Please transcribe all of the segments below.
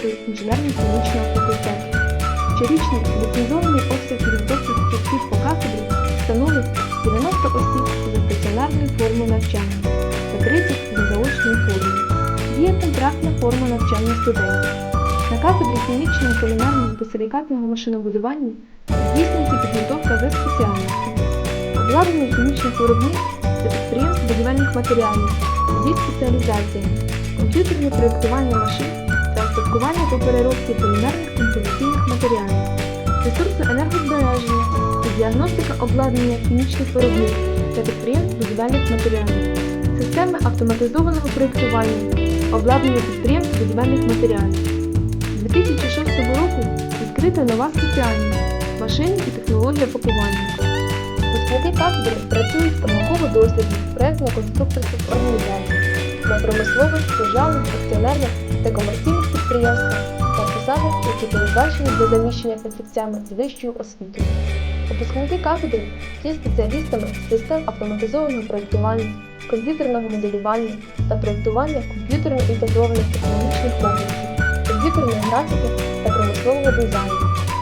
кафедрою інженерно-хімічного факультету. Щорічний ліцензований обсяг підготовки фахівців по кафедрі становить 90 осіб за стаціонарною формою навчання та 30 за заочною формою. Є контрактна форма навчання студентів. На кафедрі хімічного, кулінарного та силікатного машинобудування здійснюється підготовка за спеціальністю. Обладнання хімічних виробництв та підприємств будівельних матеріалів зі спеціалізаціями, комп'ютерне проєктування машин та устаткування по переробці полімерних композиційних матеріалів, ресурси енергозбереження та діагностика обладнання хімічних виробництв та підприємств будівельних матеріалів, системи автоматизованого проєктування, обладнання підприємств будівельних матеріалів. З 2006 року відкрита нова спеціальність машини і технологія пакування. Випускники кафедри працюють науково-дослідних, проєктно-конструкторських організаціях, на промислових, державних, акціонерних та комерційних підприємствах та посадах, які передбачені для заміщення фахівцями з вищою освітою. Випускники кафедри є спеціалістами систем автоматизованого проєктування, комп'ютерного моделювання та проєктування комп'ютерно інтегрованих технологічних комплексів, комп'ютерної графіки та промислового дизайну,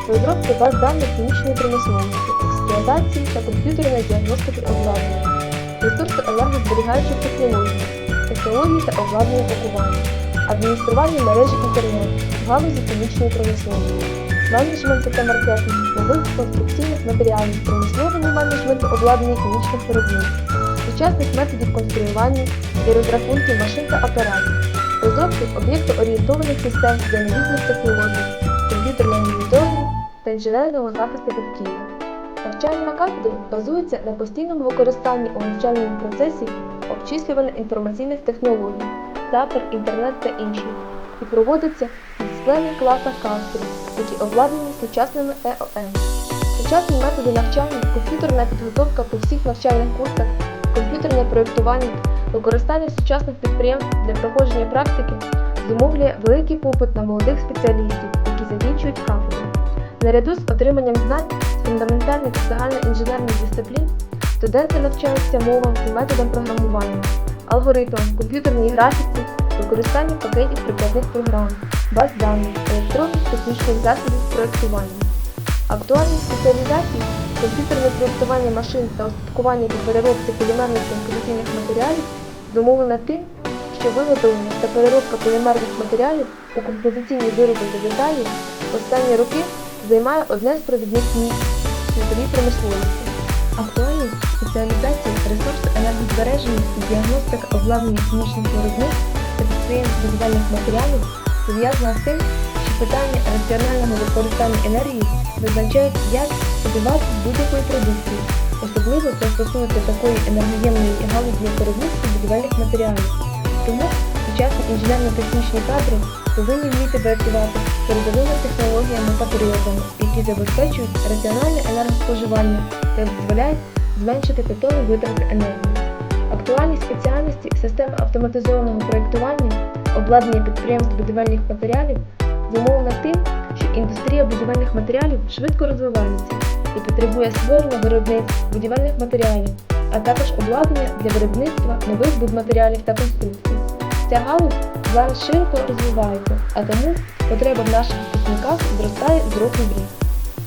розробки баз даних хімічної промисловості, експлуатації та комп'ютерної діагностики обладнання, ресурси енергозберігаючих технологій, технології та обладнання пакування, адміністрування мережі інтернет, галузі хімічної промисловості, менеджменту та маркетингу, нових конструкційних матеріалів, промислового менеджменту обладнання хімічних виробництв, сучасних методів конструювання і розрахунків машин та апаратів, розробки об'єктоорієнтованих систем для новітніх технологій, комп'ютерного моніторингу та інженерного захисту довкілля. Навчання на кафедрі базується на постійному використанні у навчальному процесі обчислювально-інформаційних технологій, запер, інтернет та інші, і проводиться в дисциплінних класах кафедри, які обладнані сучасними ЕОМ. Сучасні методи навчання, комп'ютерна підготовка по всіх навчальних курсах, комп'ютерне проєктування, використання сучасних підприємств для проходження практики зумовлює великий попит на молодих спеціалістів, які закінчують кафедру. Наряду з отриманням знань з фундаментальних загальноінженерних дисциплін студенти навчаються мовам і методам програмування, алгоритмам, комп'ютерній графіці, використанню пакетів прикладних програм, баз даних, електронних технічних засобів проєктування. Актуальні спеціалізації комп'ютерне проєктування машин та устаткування по переробці полімерних композиційних матеріалів зумовлено тим, що виготовлення та переробка полімерних матеріалів у композиційні вироби та деталі останні роки займає одне з провідних місць світовій промисловості. Енергозбереження і діагностика обладнання хімічних виробництв та підприємств будівельних матеріалів пов'язана з тим, що питання раціонального використання енергії визначають і вартість будь-якої продукції. Особливо це стосується такої енергоємної галузі як виробництва будівельних матеріалів. Тому сучасні інженерно-технічні кадри повинні вміти працювати передовими технологіями та приладами, які забезпечують раціональне енергоспоживання та дозволяють зменшити питові витрати енергії. Актуальні спеціальності системи автоматизованого проєктування, обладнання підприємств будівельних матеріалів зумовлено тим, що індустрія будівельних матеріалів швидко розвивається і потребує створення виробництв будівельних матеріалів, а також обладнання для виробництва нових будматеріалів та конструкцій. Ця галузь зараз широко розвивається, а тому потреба в наших випускниках зростає з року в рік.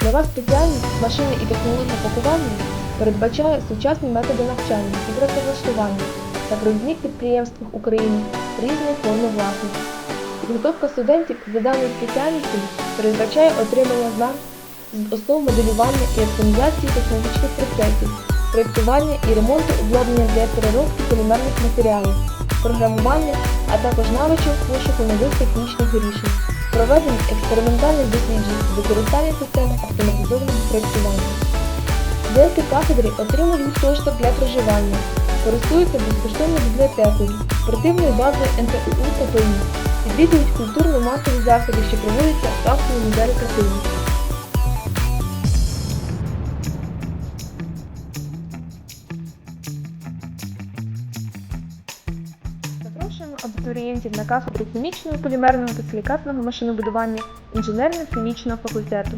Нова спеціальність машини і технології пакування передбачає сучасні методи навчання і працевлаштування на провідних підприємствах України різної форми власності. Підготовка студентів за даною спеціальністю передбачає отримання знань з основ моделювання і оптимізації технологічних процесів, проєктування і ремонту обладнання для переробки полімерних матеріалів, програмування, а також навичок пошуку нових технічних рішень, проведення експериментальних досліджень використання системи автоматизованого проєктування. Деякі кафедри отримують гуртожиток для проживання, користуються безкоштовною бібліотекою, спортивною базою НТУ та ПІ, відвідують культурно-масові заходи, що проводяться в кафедрі музею Катині. Запрошуємо абітурієнтів на кафедру хімічного, полімерного та силікатного машинобудування інженерно-хімічного факультету.